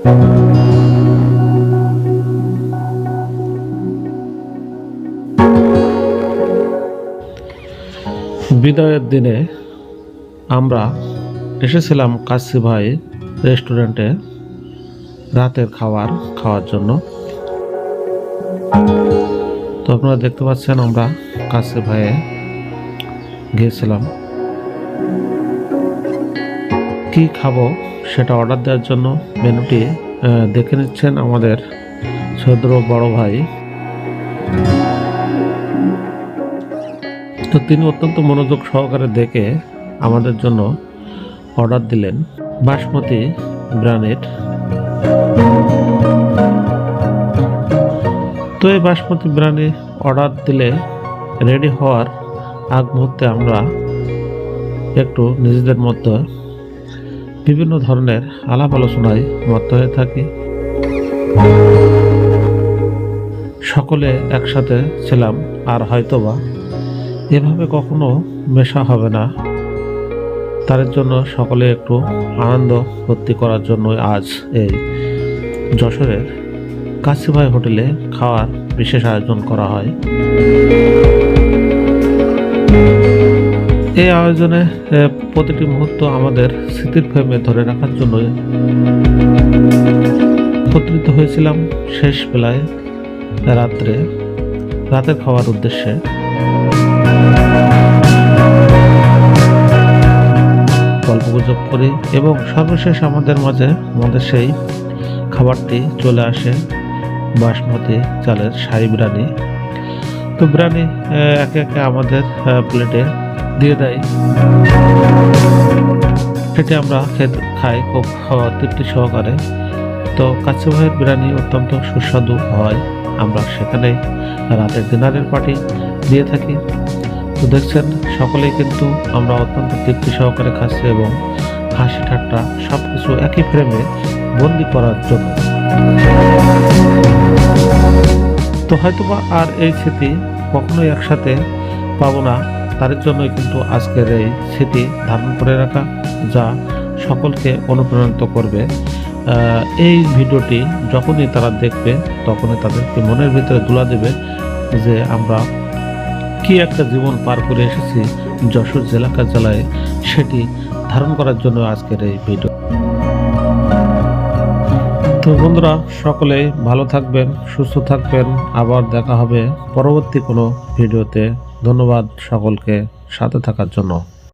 বিদায়ের দিনে আমরা এসেছিলাম কাশি ভাই রেস্টুরেন্টে রাতের খাবার খাওয়ার জন্য। তো আপনারা দেখতে পাচ্ছেন আমরা কাশি ভাইয়ে গিয়েছিলাম। কি খাব সেটা অর্ডার দেওয়ার জন্য মেনুটি দেখে নিচ্ছেন আমাদের সদ্র বড় ভাই। তো তিনি অত্যন্ত মনোযোগ সহকারে দেখে আমাদের জন্য অর্ডার দিলেন বাসমতি ব্রানের তো এই বাসমতি ব্রানি অর্ডার দিলে রেডি হওয়ার আগ মুহূর্তে আমরা একটু নিজেদের মধ্যে বিভিন্ন ধরনের আলাপ আলোচনায় মত্ত হয়ে থাকি। সকলে একসাথে ছিলাম, আর হয়তোবা এভাবে কখনো মেশা হবে না। তার জন্য সকলে একটু আনন্দ ভর্তি করার জন্য আজ এই যশোরের কাশিভাই হোটেলে খাওয়ার বিশেষ আয়োজন করা হয়। এই আয়োজনে প্রতিটি মুহূর্ত আমাদের স্মৃতির ফ্রেমে ধরে রাখার জন্য একত্রিত হয়েছিলাম শেষ বেলায় রাত্রে, রাতের খাওয়ার উদ্দেশ্যে। গল্প গুজব করি এবং সর্বশেষ আমাদের মাঝে, আমাদের সেই খাবারটি চলে আসে বাসমতি চালের শাহি বিরিয়ানি। তো বিরিয়ানি একে একে আমাদের প্লেটে দিয়ে দেয়। সেটি আমরা খেতে, খাই খুব তৃপ্তি সহকারে। তো কাছে ভাইয়ের বিরিয়ানি অত্যন্ত সুস্বাদু হয়। আমরা সেখানে রাতের ডিনারের পার্টি দিয়ে থাকি। তো দেখছেন, সকলেই কিন্তু আমরা অত্যন্ত তৃপ্তি সহকারে খাচ্ছি এবং হাসি ঠাট্টা সব কিছু একই ফ্রেমে বন্দি করার জন্য। তো হয়তোবা আর এই স্মৃতি কখনোই একসাথে পাবো না। তার জন্যই কিন্তু আজকের এই স্মৃতি ধারণ করে রাখা, যা সকলকে অনুপ্রাণিত করবে। এই ভিডিওটি যখনই তারা দেখবে, তখনই তাদেরকে মনের ভিতরে তুলা দেবে যে আমরা কি একটা জীবন পার করে এসেছি যশোর জেলা কার্যালয়ে, সেটি ধারণ করার জন্য আজকের এই ভিডিও। তো বন্ধুরা সকলেই ভালো থাকবেন, সুস্থ থাকবেন। আবার দেখা হবে পরবর্তী কোনো ভিডিওতে। ধন্যবাদ সকলকে সাথে থাকার জন্য।